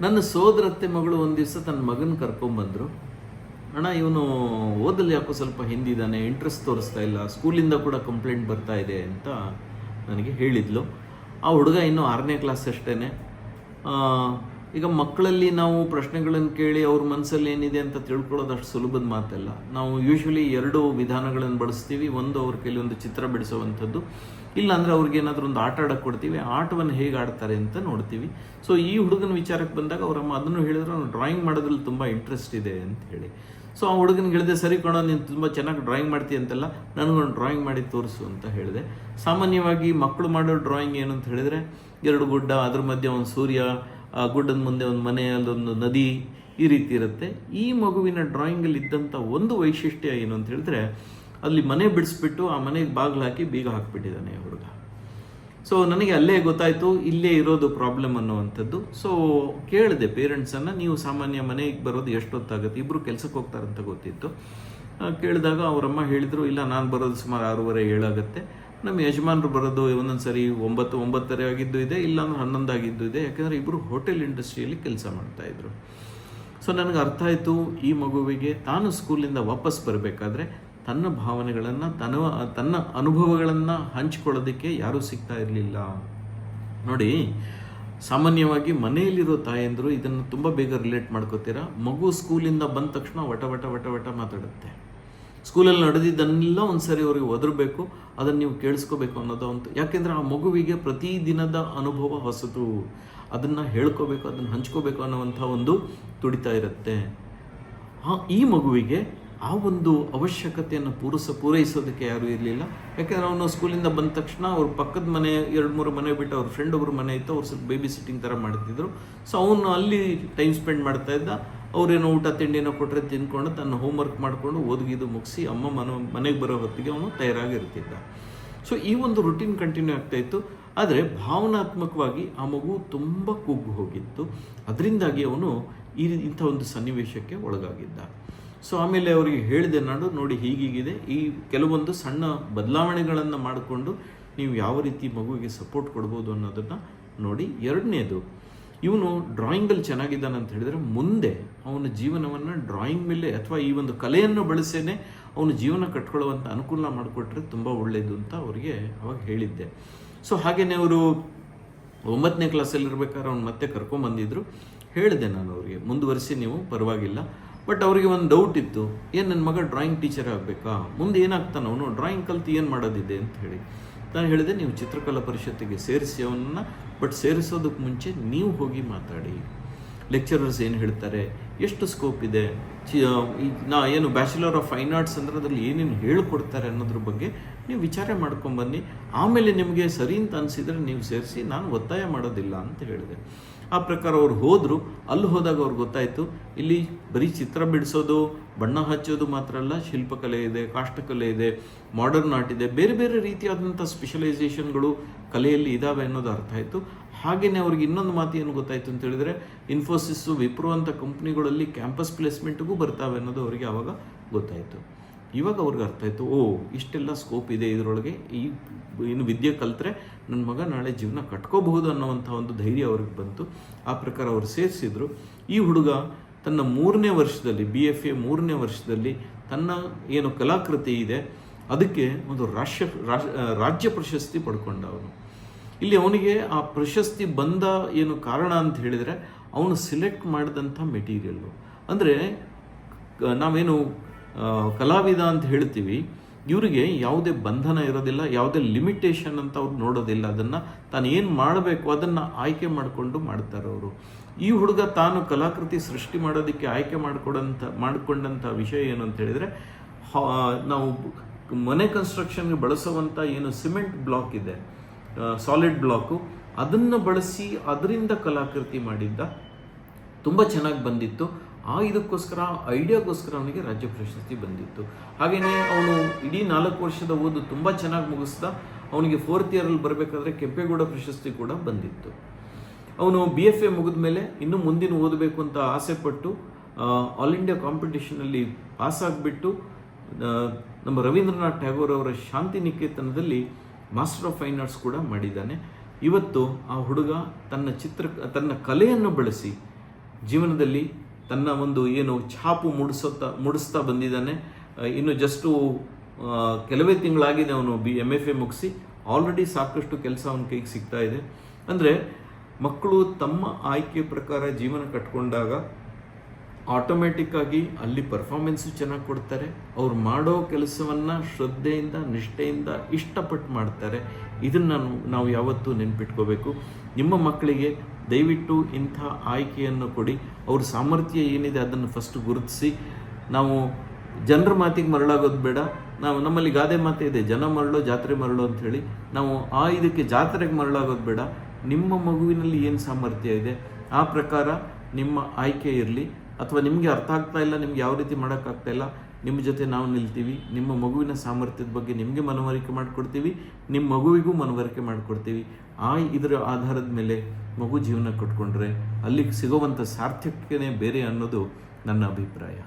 ನನ್ನ ಸೋದರತ್ತೆ ಮಗಳು ಒಂದು ದಿವಸ ತನ್ನ ಮಗನ ಕರ್ಕೊಂಬಂದರು. ಅಣ್ಣ, ಇವನು ಓದಲ್ಲಿ ಯಾಕೋ ಸ್ವಲ್ಪ ಹಿಂದಿದ್ದಾನೆ ಇಂಟ್ರೆಸ್ಟ್ ತೋರಿಸ್ತಾ ಇಲ್ಲ ಸ್ಕೂಲಿಂದ ಕೂಡ ಕಂಪ್ಲೇಂಟ್ ಬರ್ತಾ ಇದೆ ಅಂತ ನನಗೆ ಹೇಳಿದ್ಲು. ಆ ಹುಡುಗ ಇನ್ನೂ ಆರನೇ ಕ್ಲಾಸ್ ಅಷ್ಟೇ ಈಗ ಮಕ್ಕಳಲ್ಲಿ ನಾವು ಪ್ರಶ್ನೆಗಳನ್ನು ಕೇಳಿ ಅವ್ರ ಮನಸ್ಸಲ್ಲಿ ಏನಿದೆ ಅಂತ ತಿಳ್ಕೊಳ್ಳೋದು ಅಷ್ಟು ಸುಲಭದ ಮಾತಲ್ಲ. ನಾವು ಯೂಶ್ವಲಿ ಎರಡು ವಿಧಾನಗಳನ್ನು ಬಳಸ್ತೀವಿ. ಒಂದು ಅವ್ರ ಕೈಲಿ ಒಂದು ಚಿತ್ರ ಬಿಡಿಸುವಂಥದ್ದು. ಇಲ್ಲಾಂದರೆ ಅವ್ರಿಗೆ ಏನಾದರೂ ಒಂದು ಆಟ ಆಡಕ್ಕೆ ಕೊಡ್ತೀವಿ. ಆಟವನ್ನು ಹೇಗೆ ಆಡ್ತಾರೆ ಅಂತ ನೋಡ್ತೀವಿ. ಸೊ ಈ ಹುಡುಗನ ವಿಚಾರಕ್ಕೆ ಬಂದಾಗ ಅವರಮ್ಮ ಅದನ್ನು ಹೇಳಿದ್ರು ಅವ್ನು ಡ್ರಾಯಿಂಗ್ ಮಾಡೋದ್ರಲ್ಲಿ ತುಂಬ ಇಂಟ್ರೆಸ್ಟ್ ಇದೆ ಅಂತ ಹೇಳಿ. ಸೊ ಆ ಹುಡುಗನಿಗೆ ಹೇಳಿದೆ, ಸರಿ ಕಣೋ, ನೀನು ತುಂಬ ಚೆನ್ನಾಗಿ ಡ್ರಾಯಿಂಗ್ ಮಾಡ್ತೀಯ ಅಂತೆಲ್ಲ. ನನಗೊಂದು ಡ್ರಾಯಿಂಗ್ ಮಾಡಿ ತೋರಿಸು ಅಂತ ಹೇಳಿದೆ. ಸಾಮಾನ್ಯವಾಗಿ ಮಕ್ಕಳು ಮಾಡೋ ಡ್ರಾಯಿಂಗ್ ಏನು ಅಂತ ಹೇಳಿದರೆ, ಎರಡು ಗುಡ್ಡ, ಅದ್ರ ಮಧ್ಯೆ ಒಂದು ಸೂರ್ಯ ಆ ಗುಡ್ಡದ ಮುಂದೆ ಒಂದು ಮನೆ ಅಲ್ಲೊಂದು ನದಿ ಈ ರೀತಿ ಇರುತ್ತೆ. ಈ ಮಗುವಿನ ಡ್ರಾಯಿಂಗಲ್ಲಿ ಇದ್ದಂಥ ಒಂದು ವೈಶಿಷ್ಟ್ಯ ಏನು ಅಂತ ಹೇಳಿದ್ರೆ, ಅಲ್ಲಿ ಮನೆ ಬಿಡಿಸ್ಬಿಟ್ಟು ಆ ಮನೆಗೆ ಬಾಗಿಲು ಹಾಕಿ ಬೀಗ ಹಾಕ್ಬಿಟ್ಟಿದ್ದಾನೆ ಹುಡುಗ. ಸೊ ನನಗೆ ಅಲ್ಲೇ ಗೊತ್ತಾಯಿತು, ಇಲ್ಲೇ ಇರೋದು ಪ್ರಾಬ್ಲಮ್ ಅನ್ನುವಂಥದ್ದು. ಸೊ ಕೇಳಿದೆ ಪೇರೆಂಟ್ಸನ್ನು ನೀವು ಸಾಮಾನ್ಯ ಮನೆಗೆ ಬರೋದು ಎಷ್ಟೊತ್ತಾಗುತ್ತೆ ಇಬ್ಬರು ಕೆಲಸಕ್ಕೆ ಹೋಗ್ತಾರಂತ ಗೊತ್ತಿತ್ತು. ಕೇಳಿದಾಗ ಅವರಮ್ಮ ಹೇಳಿದರು, ಇಲ್ಲ, ನಾನು ಬರೋದು ಸುಮಾರು ಆರೂವರೆ, ಏಳಾಗುತ್ತೆ. ನಮ್ಮ ಯಜಮಾನರು ಬರೋದು ಒಂದೊಂದು ಸರಿ ಒಂಬತ್ತು ಒಂಬತ್ತರೆ ಆಗಿದ್ದು ಇದೆ, ಇಲ್ಲಾಂದ್ರೆ ಹನ್ನೊಂದು ಆಗಿದ್ದು ಇದೆ. ಯಾಕಂದರೆ ಇಬ್ಬರು ಹೋಟೆಲ್ ಇಂಡಸ್ಟ್ರಿಯಲ್ಲಿ ಕೆಲಸ ಮಾಡ್ತಾಯಿದ್ರು ಸೊ ನನಗೆ ಅರ್ಥ ಆಯಿತು, ಈ ಮಗುವಿಗೆ ತಾನು ಸ್ಕೂಲಿಂದ ವಾಪಸ್ ಬರಬೇಕಾದ್ರೆ ತನ್ನ ಭಾವನೆಗಳನ್ನು ತನ್ನ ತನ್ನ ಅನುಭವಗಳನ್ನು ಹಂಚಿಕೊಳ್ಳೋದಕ್ಕೆ ಯಾರೂ ಸಿಗ್ತಾ ಇರಲಿಲ್ಲ. ನೋಡಿ, ಸಾಮಾನ್ಯವಾಗಿ ಮನೆಯಲ್ಲಿರೋ ತಾಯಂದರು ಇದನ್ನು ತುಂಬ ಬೇಗ ರಿಲೇಟ್ ಮಾಡ್ಕೋತೀರಾ? ಮಗು ಸ್ಕೂಲಿಂದ ಬಂದ ತಕ್ಷಣ ವಟ ವಟ ವಟ ವಟ ಮಾತಾಡುತ್ತೆ. ಸ್ಕೂಲಲ್ಲಿ ನಡೆದಿದ್ದನ್ನೆಲ್ಲ ಒಂದ್ಸರಿ ಅವ್ರಿಗೆ ಒದರಬೇಕು, ಅದನ್ನು ನೀವು ಕೇಳಿಸ್ಕೋಬೇಕು ಅನ್ನೋದು ಅಂತ. ಯಾಕೆಂದರೆ ಆ ಮಗುವಿಗೆ ಪ್ರತಿದಿನದ ಅನುಭವ ಹೊಸತು ಅದನ್ನು ಹೇಳ್ಕೋಬೇಕು, ಅದನ್ನು ಹಂಚ್ಕೋಬೇಕು ಅನ್ನೋವಂಥ ಒಂದು ತುಡಿತಾ ಇರುತ್ತೆ. ಆ, ಈ ಮಗುವಿಗೆ ಆ ಒಂದು ಅವಶ್ಯಕತೆಯನ್ನು ಪೂರಸ, ಪೂರೈಸೋದಕ್ಕೆ ಯಾರೂ ಇರಲಿಲ್ಲ. ಯಾಕೆಂದರೆ ಅವನು ಸ್ಕೂಲಿಂದ ಬಂದ ತಕ್ಷಣ ಅವ್ರ ಪಕ್ಕದ ಮನೆ, ಎರಡು ಮೂರು ಮನೆ ಬಿಟ್ಟು ಅವ್ರ ಫ್ರೆಂಡ್ ಒಬ್ಬರು ಮನೆ ಇತ್ತು, ಅವ್ರು ಸ್ವಲ್ಪ ಬೇಬಿ ಸಿಟ್ಟಿಂಗ್ ಥರ ಮಾಡ್ತಿದ್ರು. ಸೊ ಅವನು ಅಲ್ಲಿ ಟೈಮ್ ಸ್ಪೆಂಡ್ ಮಾಡ್ತಾ ಇದ್ದ. ಅವ್ರೇನೋ ಊಟ ತಿಂಡಿನೋ ಕೊಟ್ಟರೆ ತಿನ್ಕೊಂಡು ತನ್ನ ಹೋಮ್ವರ್ಕ್ ಮಾಡಿಕೊಂಡು ಓದಿಗಿದು ಮುಗಿಸಿ ಅಮ್ಮ ಮನ, ಮನೆಗೆ ಬರೋ ಹೊತ್ತಿಗೆ ಅವನು ತಯಾರಾಗಿರ್ತಿದ್ದ. ಸೊ ಈ ಒಂದು ರುಟೀನ್ ಕಂಟಿನ್ಯೂ ಆಗ್ತಾ ಇತ್ತು. ಆದರೆ ಭಾವನಾತ್ಮಕವಾಗಿ ಆ ಮಗು ತುಂಬ ಕುಗ್ಗು ಹೋಗಿತ್ತು. ಅದರಿಂದಾಗಿ ಅವನು ಈ ಇಂಥ ಒಂದು ಸನ್ನಿವೇಶಕ್ಕೆ ಒಳಗಾಗಿದ್ದ. ಸೊ ಆಮೇಲೆ ಅವರಿಗೆ ಹೇಳಿದೆ ನಾನು ನೋಡಿ ಹೀಗೀಗಿದೆ. ಈ ಕೆಲವೊಂದು ಸಣ್ಣ ಬದಲಾವಣೆಗಳನ್ನು ಮಾಡಿಕೊಂಡು ನೀವು ಯಾವ ರೀತಿ ಮಗುವಿಗೆ ಸಪೋರ್ಟ್ ಕೊಡ್ಬೋದು ಅನ್ನೋದನ್ನು ನೋಡಿ ಎರಡನೇದು ಇವನು ಡ್ರಾಯಿಂಗಲ್ಲಿ ಚೆನ್ನಾಗಿದ್ದಾನೆ ಅಂತ ಹೇಳಿದರೆ ಮುಂದೆ ಅವನ ಜೀವನವನ್ನು ಡ್ರಾಯಿಂಗ್ ಮೇಲೆ ಅಥವಾ ಈ ಒಂದು ಕಲೆಯನ್ನು ಬಳಸೇನೆ ಅವನು ಜೀವನ ಕಟ್ಕೊಳ್ಳುವಂಥ ಅನುಕೂಲ ಮಾಡಿಕೊಟ್ರೆ ತುಂಬ ಒಳ್ಳೆಯದು ಅಂತ ಅವರಿಗೆ ಅವಾಗ ಹೇಳಿದ್ದೆ. ಸೊ ಹಾಗೆಯೇ ಅವರು ಒಂಬತ್ತನೇ ಕ್ಲಾಸಲ್ಲಿರ್ಬೇಕಾದ್ರೆ ಅವ್ನು ಮತ್ತೆ ಕರ್ಕೊಂಬಂದಿದ್ರು ಹೇಳಿದೆ ನಾನು ಅವರಿಗೆ, ಮುಂದುವರಿಸಿ ನೀವು, ಪರವಾಗಿಲ್ಲ. ಬಟ್ ಅವರಿಗೆ ಒಂದು ಡೌಟ್ ಇತ್ತು, ಏನು ನನ್ನ ಮಗ ಡ್ರಾಯಿಂಗ್ ಟೀಚರ್ ಆಗಬೇಕಾ? ಮುಂದೆ ಏನಾಗ್ತಾನೆ, ಅವನು ಡ್ರಾಯಿಂಗ್ ಕಲ್ತು ಏನು ಮಾಡೋದಿದೆ ಅಂತ ಹೇಳಿ. ನಾನು ಹೇಳಿದೆ ನೀವು ಚಿತ್ರಕಲಾ ಪರಿಷತ್ತಿಗೆ ಸೇರಿಸಿ ಅವನನ್ನು ಬಟ್ ಸೇರಿಸೋದಕ್ಕೆ ಮುಂಚೆ ನೀವು ಹೋಗಿ ಮಾತಾಡಿ. ಲೆಕ್ಚರರ್ಸ್ ಏನು ಹೇಳ್ತಾರೆ? ಎಷ್ಟು ಸ್ಕೋಪ್ ಇದೆ? ನಾ ಏನು ಬ್ಯಾಚುಲರ್ ಆಫ್ ಫೈನ್ ಆರ್ಟ್ಸ್ ಅಂದ್ರೆ ಅದರಲ್ಲಿ ಏನೇನು ಹೇಳಿಕೊಡ್ತಾರೆ ಅನ್ನೋದ್ರ ಬಗ್ಗೆ ನೀವು ವಿಚಾರ ಮಾಡ್ಕೊಂಬನ್ನಿ ಆಮೇಲೆ ನಿಮಗೆ ಸರಿ ಅಂತ ಅನಿಸಿದರೆ ನೀವು ಸೇರಿಸಿ, ನಾನು ಒತ್ತಾಯ ಮಾಡೋದಿಲ್ಲ ಅಂತ ಹೇಳಿದೆ. ಆ ಪ್ರಕಾರ ಅವ್ರು ಹೋದರು. ಅಲ್ಲಿ ಹೋದಾಗ ಅವ್ರಿಗೆ ಗೊತ್ತಾಯಿತು, ಇಲ್ಲಿ ಬರೀ ಚಿತ್ರ ಬಿಡಿಸೋದು, ಬಣ್ಣ ಹಚ್ಚೋದು ಮಾತ್ರ ಅಲ್ಲ, ಶಿಲ್ಪಕಲೆ ಇದೆ, ಕಾಷ್ಟಕಲೆ ಇದೆ ಮಾಡರ್ನ್ ಆರ್ಟ್ ಇದೆ, ಬೇರೆ ಬೇರೆ ರೀತಿಯಾದಂಥ ಸ್ಪೆಷಲೈಸೇಷನ್ಗಳು ಕಲೆಯಲ್ಲಿ ಇದ್ದಾವೆ ಅನ್ನೋದು ಅರ್ಥ ಆಯಿತು. ಹಾಗೆಯೇ ಅವ್ರಿಗೆ ಇನ್ನೊಂದು ಮಾತು ಏನು ಗೊತ್ತಾಯಿತು ಅಂತ ಹೇಳಿದರೆ ಇನ್ಫೋಸಿಸ್ಸು ವಿಪ್ರೋ ಅಂತ ಕಂಪ್ನಿಗಳಲ್ಲಿ ಕ್ಯಾಂಪಸ್ ಪ್ಲೇಸ್ಮೆಂಟ್ಗೂ ಬರ್ತಾವೆ ಅನ್ನೋದು ಅವರಿಗೆ ಆವಾಗ ಗೊತ್ತಾಯಿತು. ಇವಾಗ ಅವ್ರಿಗೆ ಅರ್ಥ ಆಯಿತು, ಓ, ಇಷ್ಟೆಲ್ಲ ಸ್ಕೋಪ್ ಇದೆ ಇದರೊಳಗೆ, ಈ ಇನ್ನು ವಿದ್ಯೆ ಕಲಿತ್ರೆ ನನ್ನ ಮಗ ನಾಳೆ ಜೀವನ ಕಟ್ಕೋಬಹುದು ಅನ್ನೋವಂಥ ಒಂದು ಧೈರ್ಯ ಅವ್ರಿಗೆ ಬಂತು. ಆ ಪ್ರಕಾರ ಅವರು ಸೇರಿಸಿದ್ರು. ಈ ಹುಡುಗ ತನ್ನ ಮೂರನೇ ವರ್ಷದಲ್ಲಿ ಬಿ ಎಫ್ ಎ ಮೂರನೇ ವರ್ಷದಲ್ಲಿ ತನ್ನ ಏನು ಕಲಾಕೃತಿ ಇದೆ, ಅದಕ್ಕೆ ಒಂದು ರಾಷ್ಟ್ರ ರಾಜ್ಯ ಪ್ರಶಸ್ತಿ ಪಡ್ಕೊಂಡ ಅವನು. ಇಲ್ಲಿ ಅವನಿಗೆ ಆ ಪ್ರಶಸ್ತಿ ಬಂದ ಏನು ಕಾರಣ ಅಂತ ಹೇಳಿದರೆ, ಅವನು ಸಿಲೆಕ್ಟ್ ಮಾಡಿದಂಥ ಮೆಟೀರಿಯಲ್ಲು ಅಂದರೆ ನಾವೇನು ಕಲಾವಿದ ಅಂತ ಹೇಳ್ತೀವಿ, ಇವರಿಗೆ ಯಾವುದೇ ಬಂಧನ ಇರೋದಿಲ್ಲ, ಯಾವುದೇ ಲಿಮಿಟೇಷನ್ ಅಂತ ಅವ್ರು ನೋಡೋದಿಲ್ಲ. ಅದನ್ನು ತಾನು ಏನು ಮಾಡಬೇಕು ಅದನ್ನು ಆಯ್ಕೆ ಮಾಡಿಕೊಂಡು ಮಾಡ್ತಾರೆ ಅವರು. ಈ ಹುಡುಗ ತಾನು ಕಲಾಕೃತಿ ಸೃಷ್ಟಿ ಮಾಡೋದಕ್ಕೆ ಆಯ್ಕೆ ಮಾಡಿಕೊಡಂಥ ಮಾಡಿಕೊಂಡಂಥ ವಿಷಯ ಏನು ಅಂತ ಹೇಳಿದರೆ ನಾವು ಮನೆ ಕನ್ಸ್ಟ್ರಕ್ಷನ್ಗೆ ಬಳಸುವಂಥ ಏನು ಸಿಮೆಂಟ್ ಬ್ಲಾಕ್ ಇದೆ ಸಾಲಿಡ್ ಬ್ಲಾಕು ಅದನ್ನು ಬಳಸಿ ಅದರಿಂದ ಕಲಾಕೃತಿ ಮಾಡಿದ್ದ, ತುಂಬ ಚೆನ್ನಾಗಿ ಬಂದಿತ್ತು. ಆ ಇದಕ್ಕೋಸ್ಕರ ಐಡಿಯಾಗೋಸ್ಕರ ಅವನಿಗೆ ರಾಜ್ಯ ಪ್ರಶಸ್ತಿ ಬಂದಿತ್ತು. ಹಾಗೆಯೇ ಅವನು ಇಡೀ ನಾಲ್ಕು ವರ್ಷದ ಓದು ತುಂಬ ಚೆನ್ನಾಗಿ ಮುಗಿಸ್ತಾ ಅವನಿಗೆ ಫೋರ್ತ್ ಇಯರಲ್ಲಿ ಬರಬೇಕಾದ್ರೆ ಕೆಂಪೇಗೌಡ ಪ್ರಶಸ್ತಿ ಕೂಡ ಬಂದಿತ್ತು. ಅವನು ಬಿ ಎಫ್ ಎ ಮುಗಿದ ಮೇಲೆ ಇನ್ನೂ ಮುಂದಿನ ಓದಬೇಕು ಅಂತ ಆಸೆ ಪಟ್ಟು ಆಲ್ ಇಂಡಿಯಾ ಕಾಂಪಿಟೇಷನಲ್ಲಿ ಪಾಸಾಗಿಬಿಟ್ಟು ನಮ್ಮ ರವೀಂದ್ರನಾಥ್ ಟ್ಯಾಗೋರ್ ಅವರ ಶಾಂತಿ ನಿಕೇತನದಲ್ಲಿ ಮಾಸ್ಟರ್ ಆಫ್ ಫೈನ್ ಆರ್ಟ್ಸ್ ಕೂಡ ಮಾಡಿದ್ದಾನೆ. ಇವತ್ತು ಆ ಹುಡುಗ ತನ್ನ ಚಿತ್ರ, ತನ್ನ ಕಲೆಯನ್ನು ಬಳಸಿ ಜೀವನದಲ್ಲಿ ತನ್ನ ಒಂದು ಏನು ಛಾಪು ಮೂಡಿಸುತ್ತಾ, ಮೂಡಿಸ್ತಾ ಬಂದಿದ್ದಾನೆ. ಇನ್ನು ಜಸ್ಟು ಕೆಲವೇ ತಿಂಗಳಾಗಿದೆ ಅವನು ಬಿ ಎಂ ಎಫ್ ಎ ಮುಗಿಸಿ. ಆಲ್ರೆಡಿ ಸಾಕಷ್ಟು ಕೆಲಸ ಅವನ ಕೈಗೆ ಸಿಗ್ತಾ ಇದೆ. ಅಂದರೆ, ಮಕ್ಕಳು ತಮ್ಮ ಆಯ್ಕೆ ಪ್ರಕಾರ ಜೀವನ ಕಟ್ಕೊಂಡಾಗ ಆಟೋಮೆಟಿಕ್ ಆಗಿ ಅಲ್ಲಿ ಪರ್ಫಾರ್ಮೆನ್ಸು ಚೆನ್ನಾಗಿ ಕೊಡ್ತಾರೆ. ಅವ್ರು ಮಾಡೋ ಕೆಲಸವನ್ನು ಶ್ರದ್ಧೆಯಿಂದ, ನಿಷ್ಠೆಯಿಂದ ಇಷ್ಟಪಟ್ಟು ಮಾಡ್ತಾರೆ. ಇದನ್ನು ನಾವು ಯಾವತ್ತೂ ನೆನ್ಪಿಟ್ಕೋಬೇಕು. ನಿಮ್ಮ ಮಕ್ಕಳಿಗೆ ದಯವಿಟ್ಟು ಇಂಥ ಆಯ್ಕೆಯನ್ನು ಕೊಡಿ. ಅವ್ರ ಸಾಮರ್ಥ್ಯ ಏನಿದೆ ಅದನ್ನು ಫಸ್ಟ್ ಗುರುತಿಸಿ. ನಾವು ಜನರ ಮಾತಿಗೆ ಮರಳಾಗೋದು ಬೇಡ. ನಾವು ನಮ್ಮಲ್ಲಿ ಗಾದೆ ಮಾತೆ ಇದೆ, ಜನ ಮರಳು, ಜಾತ್ರೆ ಮರಳು ಅಂಥೇಳಿ ನಾವು ಆ ಇದಕ್ಕೆ ಜಾತ್ರೆಗೆ ಮರಳಾಗೋದು ಬೇಡ. ನಿಮ್ಮ ಮಗುವಿನಲ್ಲಿ ಏನು ಸಾಮರ್ಥ್ಯ ಇದೆ? ಆ ಪ್ರಕಾರ ನಿಮ್ಮ ಆಯ್ಕೆ ಇರಲಿ. ಅಥವಾ ನಿಮಗೆ ಅರ್ಥ ಆಗ್ತಾ ಇಲ್ಲ, ನಿಮ್ಗೆ ಯಾವ ರೀತಿ ಮಾಡೋಕ್ಕಾಗ್ತಾ ಇಲ್ಲ. ನಿಮ್ಮ ಜೊತೆ ನಾವು ನಿಲ್ತೀವಿ, ನಿಮ್ಮ ಮಗುವಿನ ಸಾಮರ್ಥ್ಯದ ಬಗ್ಗೆ ನಿಮಗೆ ಮನವರಿಕೆ ಮಾಡಿಕೊಡ್ತೀವಿ, ನಿಮ್ಮ ಮಗುವಿಗೂ ಮನವರಿಕೆ ಮಾಡಿಕೊಡ್ತೀವಿ. ಆ ಇದರ ಆಧಾರದ ಮೇಲೆ ಮಗು ಜೀವನ ಕಟ್ಕೊಂಡ್ರೆ ಅಲ್ಲಿಗೆ ಸಿಗುವಂಥ ಸಾರ್ಥಕ್ಯನೇ ಬೇರೆ ಅನ್ನೋದು ನನ್ನ ಅಭಿಪ್ರಾಯ.